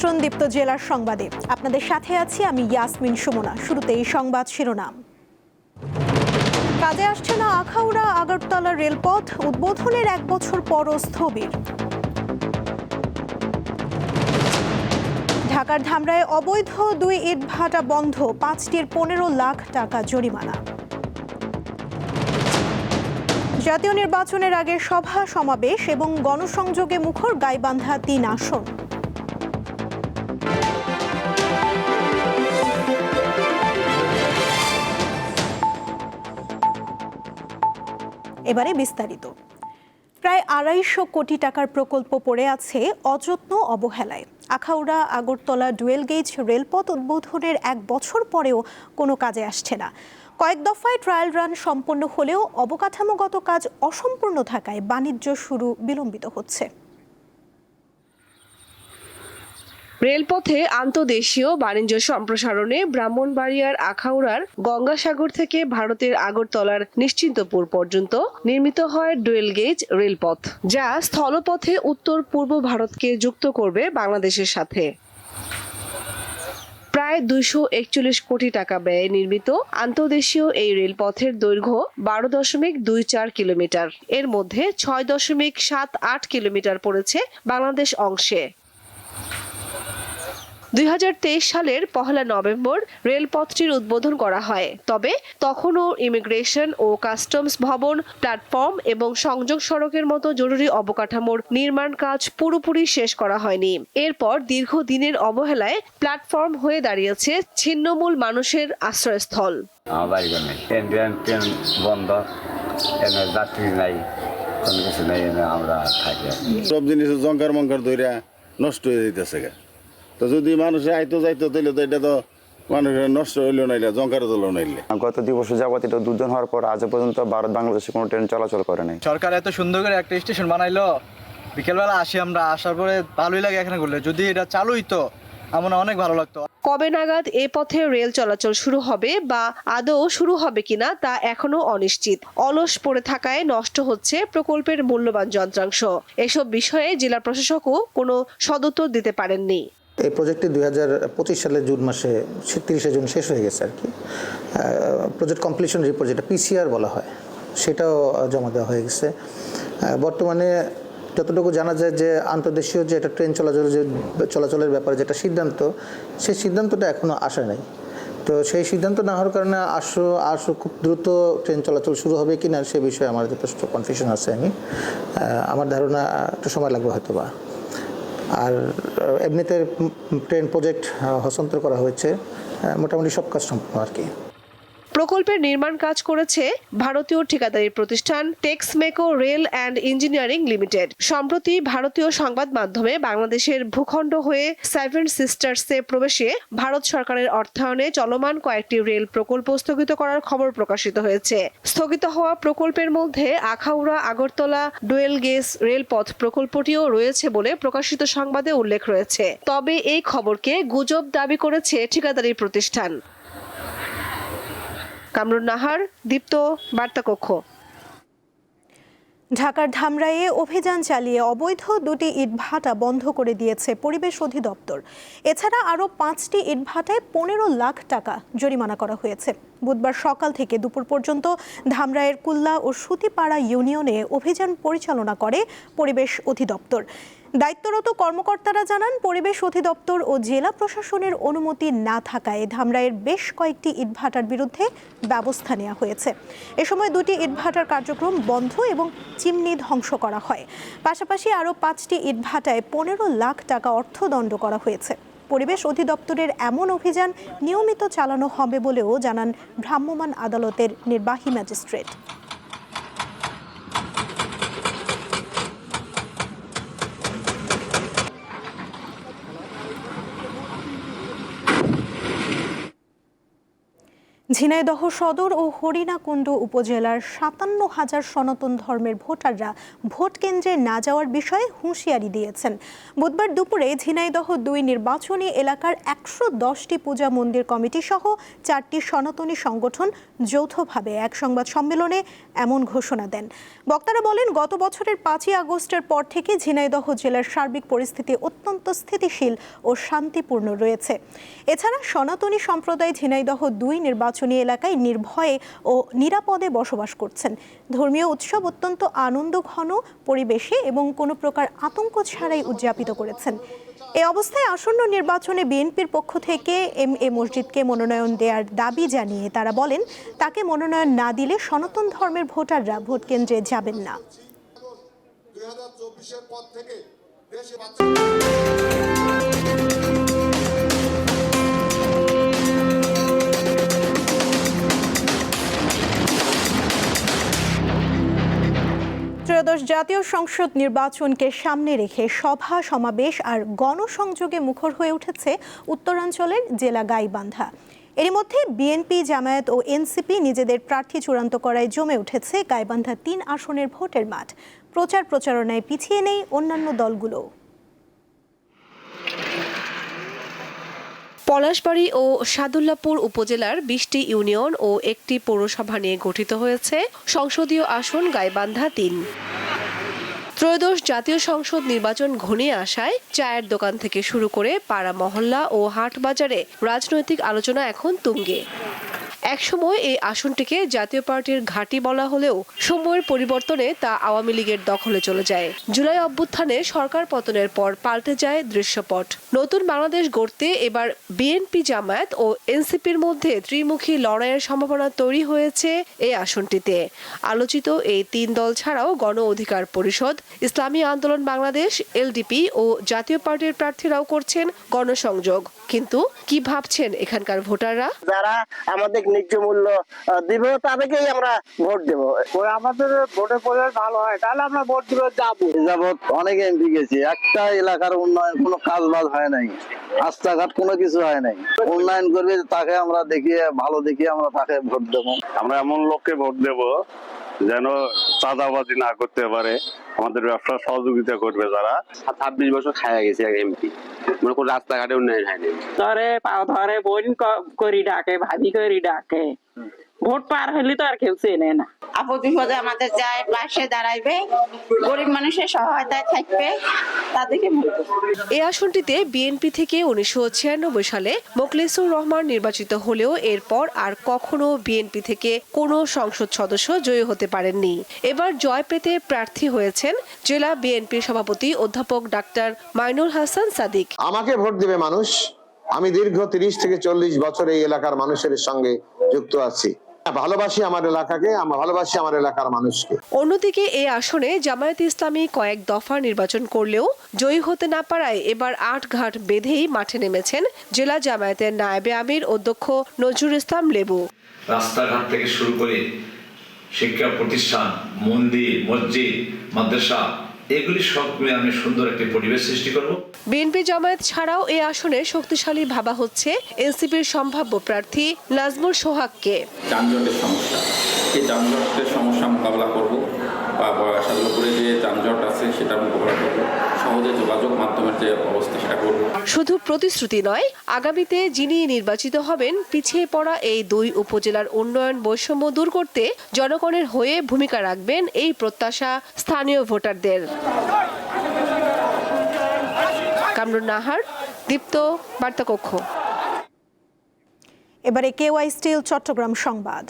আমন্ত্রণ দীপ্ত জেলার সংবাদে। আপনাদের সাথে আছি আমি ইয়াসমিন সুমনা। শুরুতেই সংবাদ শিরোনাম। কাজে আসছে না আখাউড়া, আগরতলা রেলপথ, উদ্বোধনের এক বছর পরও স্থবির। ঢাকার ধামরায় অবৈধ দুই ইটভাটা বন্ধ, পাঁচটির পনেরো লাখ টাকা জরিমানা। জাতীয় নির্বাচনের আগে সভা সমাবেশ এবং গণসংযোগে মুখর গাইবান্ধা তিন আসন। এবারে বিস্তারিত। প্রায় আড়াইশো কোটি টাকার প্রকল্প পড়ে আছে অযত্ন অবহেলায়। আখাউড়া, আগরতলা ডুয়েল গেজ রেলপথ উদ্বোধনের এক বছর পরেও কোনো কাজে আসছে না। কয়েক দফায় ট্রায়াল রান সম্পন্ন হলেও অবকাঠামোগত কাজ অসম্পূর্ণ থাকায় বাণিজ্য শুরু বিলম্বিত হচ্ছে। রেলপথে আন্তদেশীয় বাণিজ্য সম্প্রসারণে ব্রাহ্মণবাড়িয়ার আখাউড়ার গঙ্গাসাগর থেকে ভারতের আগরতলার নিশ্চিন্তপুর পর্যন্ত নির্মিত হয় ডুয়েল গেজ রেলপথ, যা স্থলপথে উত্তর পূর্ব ভারতকে যুক্ত করবে বাংলাদেশের সাথে। প্রায় দুইশো একচল্লিশ কোটি টাকা ব্যয়ে নির্মিত আন্তর্দেশীয় এই রেলপথের দৈর্ঘ্য বারো দশমিক দুই চার কিলোমিটার। এর মধ্যে ছয় দশমিক সাত আট কিলোমিটার পড়েছে বাংলাদেশ অংশে। দুই হাজার তেইশ সালের পহেলা নভেম্বর রেলপথটির উদ্বোধন করা হয়। তবে তখনও ইমিগ্রেশন ও কাস্টমস ভবন প্ল্যাটফর্ম এবং সংযোগ সড়কের মতো জরুরি অবকাঠামোর নির্মাণ কাজ পুরোপুরি শেষ করা হয়নি। এরপর দীর্ঘদিনের অবহেলায় প্ল্যাটফর্ম হয়ে দাঁড়িয়েছে ছিন্নমূল মানুষের আশ্রয়স্থল। বন্ধ। এনে যাত্রী নাই কোনো কিছু নেই আমরা থাকি। সব জিনিস জঙ্কার মঙ্কার ধইরা নষ্ট হয়ে যাইতেছে গা। তো যদি মানুষে আইতো যাইতো তাহলে তো এটা তো মানুষের নষ্ট হইল নাইলে জঙ্কার তোলো নাইলে গত দুই বছর যাবত এটা দুর্জন হওয়ার পর আজ পর্যন্ত ভারত বাংলাদেশে কোনো ট্রেন চলাচল করে নাই। সরকার এত সুন্দর করে একটা স্টেশন বানাইলো বিকেলবেলা আসি আমরা আসার পরে ভালোই লাগে এখানে ঘুরলে। যদি এটা চালু হইতো আমার অনেক ভালো লাগতো। কবে নাগাদ এ পথে রেল চলাচল শুরু হবে বা আদৌ শুরু হবে কিনা তা এখনও অনিশ্চিত। অলস পড়ে থাকায় নষ্ট হচ্ছে প্রকল্পের মূল্যবান যন্ত্রাংশ। এসব বিষয়ে জেলা প্রশাসকও কোনো সদুত্তর দিতে পারেননি। এই প্রজেক্টটি দুই হাজার পঁচিশ সালের জুন মাসে তিরিশে জুন শেষ হয়ে গেছে আর কি। প্রজেক্ট কমপ্লিশন রিপোর্ট যেটা পিসিআর বলা হয়, সেটাও জমা দেওয়া হয়ে গেছে। বর্তমানে যতটুকু জানা যায় যে আন্তর্দেশীয় যে একটা ট্রেন চলাচলের যে চলাচলের ব্যাপারে যেটা সিদ্ধান্ত, সেই সিদ্ধান্তটা এখনও আসে নাই। তো সেই সিদ্ধান্ত না হওয়ার কারণে আসো আসো খুব দ্রুত ট্রেন চলাচল শুরু হবে কি না সে বিষয়ে আমার যথেষ্ট কনফিউশন আছে আমি। আমার ধারণা একটু সময় লাগবে হয়তো বা আর এমনিতে ট্রেন প্রজেক্ট হস্তান্তর করা হয়েছে মোটামুটি সব কাজ সম্পূর্ণ আর কি। প্রকল্পের নির্মাণ কাজ করেছে ভারতীয় ঠিকাদারি প্রতিষ্ঠান Texmaco rail and engineering limited. সম্প্রতি ভারতীয় সংবাদ মাধ্যমে বাংলাদেশের ভূখণ্ড হয়ে সেভেন সিস্টার্সে প্রবেশে ভারত সরকারের অর্থায়নে চলমান কয়েকটি রেল প্রকল্প স্থগিত করার খবর প্রকাশিত হয়েছে। স্থগিত হওয়া প্রকল্পের মধ্যে আখাউড়া, আগরতলা ডুয়েল গেস রেলপথ প্রকল্পটিও রয়েছে বলে প্রকাশিত সংবাদে উল্লেখ রয়েছে। তবে এই খবরকে গুজব দাবি করেছে ঠিকাদারি প্রতিষ্ঠান। কামরুন নাহার, দীপ্ত বার্তাকক্ষ। ঢাকার ধামরাইয়ে অভিযান চালিয়ে অবৈধ দুটি ইটভাটা বন্ধ করে দিয়েছে পরিবেশ অধিদপ্তর। এছাড়া আরও পাঁচটি ইটভাটায় পনেরো লাখ টাকা জরিমানা করা হয়েছে। বুধবার সকাল থেকে দুপুর পর্যন্ত ধামরাইয়ের কুল্লা ও সুতিপাড়া ইউনিয়নে অভিযান পরিচালনা করে পরিবেশ অধিদপ্তর। দায়িত্বরত কর্মকর্তারা জানান, পরিবেশ অধিদপ্তর ও জেলা প্রশাসনের অনুমতি না থাকায় ধামরাইয়ের বেশ কয়েকটি ইটভাটার বিরুদ্ধে ব্যবস্থা নেওয়া হয়েছে। এ সময় দুটি ইটভাটার কার্যক্রম বন্ধ এবং চিমনি ধ্বংস করা হয়। পাশাপাশি আরও পাঁচটি ইটভাটায় পনেরো লাখ টাকা অর্থদণ্ড করা হয়েছে। পরিবেশ অধিদপ্তরের এমন অভিযান নিয়মিত চালানো হবে বলেও জানান ভ্রাম্যমাণ আদালতের নির্বাহী ম্যাজিস্ট্রেট। ঝিনাইদহ সদর ও হরিণাকুণ্ড উপজেলার সাতান্ন হাজার সনাতন ধর্মের ভোটাররা ভোট কেন্দ্রে না যাওয়ার বিষয়ে হুঁশিয়ারি দিয়েছেন। বুধবার দুপুরে ঝিনাইদহ দুই নির্বাচনী এলাকার একশো দশটি পূজা মন্দির কমিটি সহ চারটি সনাতনী সংগঠন যৌথভাবে এক সংবাদ সম্মেলনে এমন ঘোষণা দেন। বক্তারা বলেন, গত বছরের পাঁচই আগস্টের পর থেকে ঝিনাইদহ জেলার সার্বিক পরিস্থিতি অত্যন্ত স্থিতিশীল ও শান্তিপূর্ণ রয়েছে। এছাড়া সনাতনী সম্প্রদায় ঝিনাইদহ দুই নির্বাচনী এলাকায় নির্ভয়ে ও নিরাপদে বসবাস করছেন। ধর্মীয় উৎসব অত্যন্ত আনন্দ ঘন পরিবেশে এবং কোনো প্রকার আতঙ্ক ছাড়াই উদযাপিত করেছেন। এ অবস্থায় আসন্ন নির্বাচনে বিএনপির পক্ষ থেকে এম এ মসজিদকে মনোনয়ন দেওয়ার দাবি জানিয়ে তারা বলেন, তাকে মনোনয়ন না দিলে সনাতন ধর্মের ভোটাররা ভোট কেন্দ্রে যাবেন না। দুই হাজার চব্বিশের পর থেকে দেশে ত্রয়োদশ জাতীয় সংসদ নির্বাচনকে সামনে রেখে সভা, সমাবেশ আর গণসংযোগে মুখর হয়ে উঠেছে উত্তরাঞ্চলের জেলা গাইবান্ধা। এর মধ্যে বিএনপি, জামায়াত ও এনসিপি নিজেদের প্রার্থী চূড়ান্ত করায় জমে উঠেছে গাইবান্ধা তিন আসনের ভোটের মাঠ। প্রচার প্রচারণায় পিছিয়ে নেই অন্যান্য দলগুলো পলাশবাড়ী ও সাদুল্লাপুর উপজেলার বিশটি ইউনিয়ন ও একটি পৌরসভা নিয়ে গঠিত হয়েছে সংসদীয় আসন গাইবান্ধা তিন। ত্রয়োদশ জাতীয় সংসদ নির্বাচন ঘনিয়ে আসায় চায়ের দোকান থেকে শুরু করে পাড়া মহল্লা ও হাট বাজারে রাজনৈতিক আলোচনা এখন তুঙ্গে। একসময় এই আসনটিকে জাতীয় পার্টির ঘাঁটি বলা হলেও সময়ের পরিবর্তনে তা আওয়ামী লীগের দখলে চলে যায়। জুলাই অভ্যুত্থানে সরকার পতনের পর পাল্টে যায় দৃশ্যপট। নতুন বাংলাদেশ গড়তে এবার বিএনপি জামায়াত ও এনসিপির মধ্যে ত্রিমুখী লড়াইয়ের সম্ভাবনা তৈরি হয়েছে এই আসনটিতে। আলোচিত এই তিন দল ছাড়াও গণ অধিকার পরিষদ, ইসলামী আন্দোলন বাংলাদেশ, এলডিপি ও জাতীয় পার্টির প্রার্থীরাও করছেন গণসংযোগ। কিন্তু কি ভাবছেন এখানকার ভোটাররা? যারা আমাদের ন্যায্য মূল্য দিবে তাদেরকেই আমরা ভোট দেব। আমাদের ভোটে পড়লে ভালো হয় তাহলে আমরা ভোট দিবে যাব। যাবত অনেক এমপি গেছি। একটা এলাকার উন্নয়ন কোনো কাজ বাজ হয় নাই। রাস্তাঘাট কোনো কিছু হয় নাই। উন্নয়ন করবে তাকে আমরা দেখিয়ে ভালো দেখিয়ে আমরা তাকে ভোট দেবো। আমরা এমন লোককে ভোট দেব যেন চাঁদাবাজি না করতে পারে। আমাদের ব্যবসা সহযোগিতা করবে যারা। ছাব্বিশ বছর খায়া গেছে এমপি। মনে করো রাস্তাঘাটে উন্নয়ন হয়নি ধরে পাও ধরে বোন করি ডাকে ভাবি করি ডাকে। ভোট পার হইলে তো আর কেউ চেনে না। আপদ বিপদে আমাদের যায় পাশে দাঁড়াইবে গরিব মানুষের সহায়তায় থাকবে তাদেরকে এই আসনটিতে বিএনপি থেকে উনিশশো ছিয়ানব্বই সালে মোখলেসুর রহমান নির্বাচিত হলেও এরপর আর কখনো বিএনপি থেকে কোনো সংসদ সদস্য জয়ী হতে পারেননি। এবার জয় পেতে প্রার্থী হয়েছেন জেলা বিএনপির সভাপতি অধ্যাপক ডাক্তার মাইনুল হাসান সাদিক। আমাকে ভোট দেবে মানুষ। আমি দীর্ঘ তিরিশ থেকে চল্লিশ বছর এই এলাকার মানুষের সঙ্গে যুক্ত আছি। ভালোবাসি আমার এলাকাকে ভালোবাসি আমার এলাকার মানুষকে। অন্যদিকে এই আসনে জামায়াত ইসলামী কয়েক দফা নির্বাচন করলেও জয়ী হতে না পারায় এবার আট ঘাট বেঁধেই মাঠে নেমেছেন জেলা জামায়াতের নায়েবে আমির অধ্যক্ষ নজরুল ইসলাম লেবু। রাস্তাঘাট থেকে শুরু করে শিক্ষা প্রতিষ্ঠান মন্দির মসজিদ মাদ্রাসা এগুলি সব মিলে আমি সুন্দর একটি পরিবেশ সৃষ্টি করব। বিএনপি জামায়াত ছাড়াও এই আসনে শক্তিশালী ভাবা হচ্ছে এনসিপির সম্ভাব্য প্রার্থী নাজমুল সোহাগকে। যানজটের সমস্যা। এই যানজটের সমস্যা মোকাবেলা করব বা বয়সাদপুরে যে যানজট আছে সেটা মোকাবেলা করব। মাধ্যমের যে অবস্থা সেটা করব শুধু প্রতিশ্রুতি নয় আগামীতে যিনি নির্বাচিত হবেন পিছিয়ে পড়া এই দুই উপজেলার উন্নয়ন বৈষম্য দূর করতে জনগণের হয়ে ভূমিকা রাখবেন এই প্রত্যাশা স্থানীয় ভোটারদের। কামরুন নাহার দীপ্ত বার্তাকক্ষ। এবারে কেওয়াই স্টিল চট্টগ্রাম সংবাদ।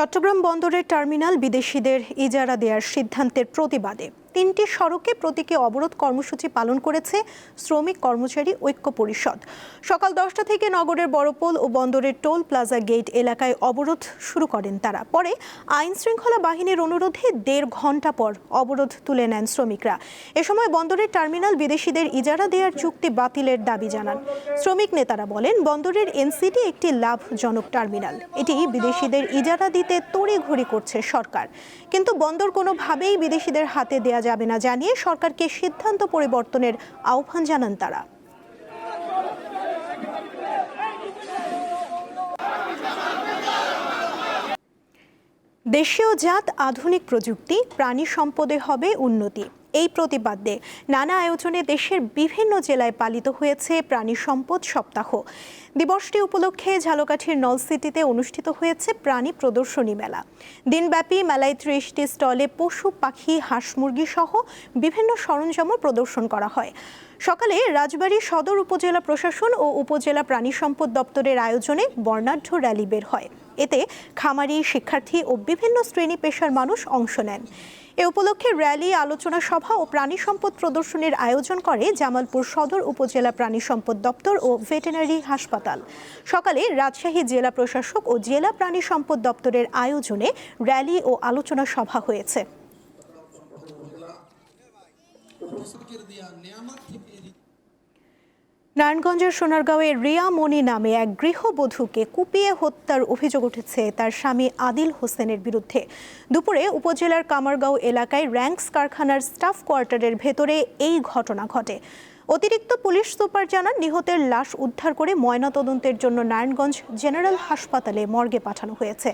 চট্টগ্রাম বন্দরের টার্মিনাল বিদেশিদের ইজারা দেওয়ার সিদ্ধান্তের প্রতিবাদে। তিনটি সড়কে প্রতীকী অবরোধ কর্মসূচি পালন করেছে শ্রমিক কর্মচারী ঐক্য পরিষদ। সকাল দশটা থেকে নগরের বড়পোল ও বন্দরের টোল প্লাজা গেট এলাকায় অবরোধ শুরু করেন তারা। পরে আইন শৃঙ্খলা বাহিনীর অনুরোধে দেড় ঘণ্টা পর অবরোধ তুলে নেন শ্রমিকরা। এ সময় বন্দরের টার্মিনাল বিদেশিদের ইজারা দেওয়ার চুক্তি বাতিলের দাবি জানান। শ্রমিক নেতারা বলেন, বন্দরের এনসিটি একটি লাভজনক টার্মিনাল। এটি বিদেশিদের ইজারা দিতে তড়িঘড়ি করছে সরকার। কিন্তু বন্দর কোনোভাবেই বিদেশিদের হাতে দেয়া যাবে না জানিয়ে সরকারকে সিদ্ধান্ত পরিবর্তনের আহ্বান জানান তারা। দেশীয় জাত আধুনিক প্রযুক্তি, প্রাণী সম্পদে হবে উন্নতি। এই প্রতিপাদ্যে নানা আয়োজনে দেশের বিভিন্ন জেলায় পালিত হয়েছে প্রাণী সম্পদ সপ্তাহ। দিবসটি উপলক্ষে ঝালকাঠির নলসিটিতে অনুষ্ঠিত হয়েছে প্রাণী প্রদর্শনী মেলা। দিনব্যাপী মেলায় ত্রিশটি স্টলে পশু, পাখি, হাঁস মুরগি সহ বিভিন্ন সরঞ্জামও প্রদর্শন করা হয়। সকালে রাজবাড়ী সদর উপজেলা প্রশাসন ও উপজেলা প্রাণী সম্পদ দপ্তরের আয়োজনে বর্ণাঢ্য র্যালি বের হয়। এতে খামারি, শিক্ষার্থী ও বিভিন্ন শ্রেণি পেশার মানুষ অংশ নেন। এ উপলক্ষে র্যালি, আলোচনা সভা ও প্রাণী সম্পদ প্রদর্শনীর আয়োজন করে জামালপুর সদর উপজেলা প্রাণী সম্পদ দপ্তর ও ভেটেনারি হাসপাতাল। সকালে রাজশাহী জেলা প্রশাসক ও জেলা প্রাণী সম্পদ দপ্তরের আয়োজনে র্যালি ও আলোচনা সভা হয়েছে। নারায়ণগঞ্জের সোনারগাঁওয়ে রিয়া মনি নামে এক গৃহবধূকে কুপিয়ে হত্যার অভিযোগ উঠেছে তার স্বামী আদিল হোসেনের বিরুদ্ধে। দুপুরে উপজেলার কামারগাঁও এলাকায় র্যাঙ্কস কারখানার স্টাফ কোয়ার্টারের ভেতরে এই ঘটনা ঘটে। অতিরিক্ত পুলিশ সুপার জানান, নিহতের লাশ উদ্ধার করে ময়নাতদন্তের জন্য নারায়ণগঞ্জ জেনারেল হাসপাতালে মর্গে পাঠানো হয়েছে।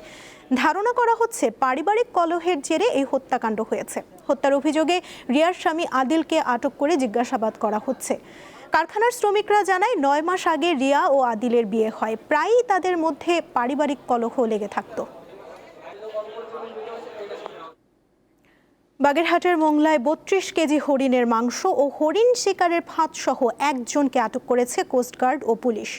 ধারণা করা হচ্ছে, পারিবারিক কলহের জেরে এই হত্যাকাণ্ড হয়েছে। হত্যার অভিযোগে রিয়ার স্বামী আদিলকে আটক করে জিজ্ঞাসাবাদ করা হচ্ছে। কারখানার শ্রমিকরা জানায়, নয় মাস আগে রিয়া ও আদিলের বিয়ে হয়। প্রায়ই তাদের মধ্যে পারিবারিক কলহ লেগে থাকত। বাগেরহাটের মোংলায় বত্রিশ কেজি হরিণের মাংস ও হরিণ শিকারের ফাঁদসহ একজনকে আটক করেছে কোস্টগার্ড ও পুলিশ।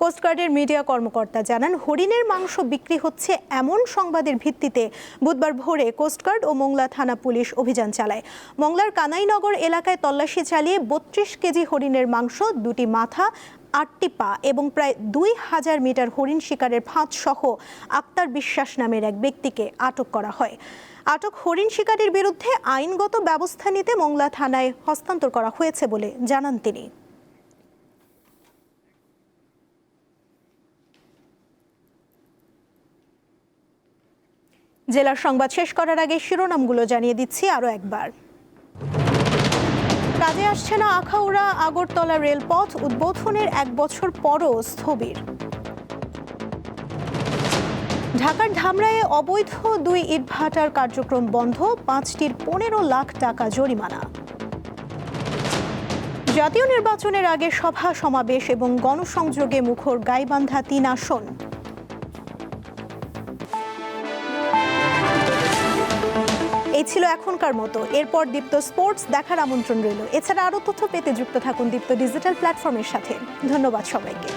কোস্টগার্ডের মিডিয়া কর্মকর্তা জানান, হরিণের মাংস বিক্রি হচ্ছে এমন সংবাদের ভিত্তিতে। বুধবার ভোরে কোস্টগার্ড ও মংলা থানা পুলিশ অভিযান চালায়। মংলার কানাইনগর এলাকায় তল্লাশি চালিয়ে বত্রিশ কেজি হরিণের মাংস, দুটি মাথা, আটটি পা এবং প্রায় দুই হাজার মিটার হরিণ শিকারের ফাঁদ সহ আক্তার বিশ্বাস নামের এক ব্যক্তিকে আটক করা হয়। আটক হরিণ শিকারের বিরুদ্ধে আইনগত ব্যবস্থা নিতে মোংলা থানায় হস্তান্তর করা হয়েছে বলে জানান তিনি। জেলার সংবাদ শেষ করার আগে শিরোনামগুলো জানিয়ে দিচ্ছি আরও একবার। কাজে আসছে না আখাউড়া, আগরতলা রেলপথ উদ্বোধনের এক বছর পরও স্থবির। ঢাকার ধামরায়ে অবৈধ দুই ইটভাটার কার্যক্রম বন্ধ, পাঁচটির পনেরো লাখ টাকা জরিমানা। জাতীয় নির্বাচনের আগে সভা সমাবেশ এবং গণসংযোগে মুখর গাইবান্ধা তিন আসন। ছিল এখনকার মতো। এরপর দীপ্ত স্পোর্টস দেখার আমন্ত্রণ রইল। এছাড়া আরও তথ্য পেতে যুক্ত থাকুন দীপ্ত ডিজিটাল প্ল্যাটফর্মের সাথে। ধন্যবাদ সবাইকে।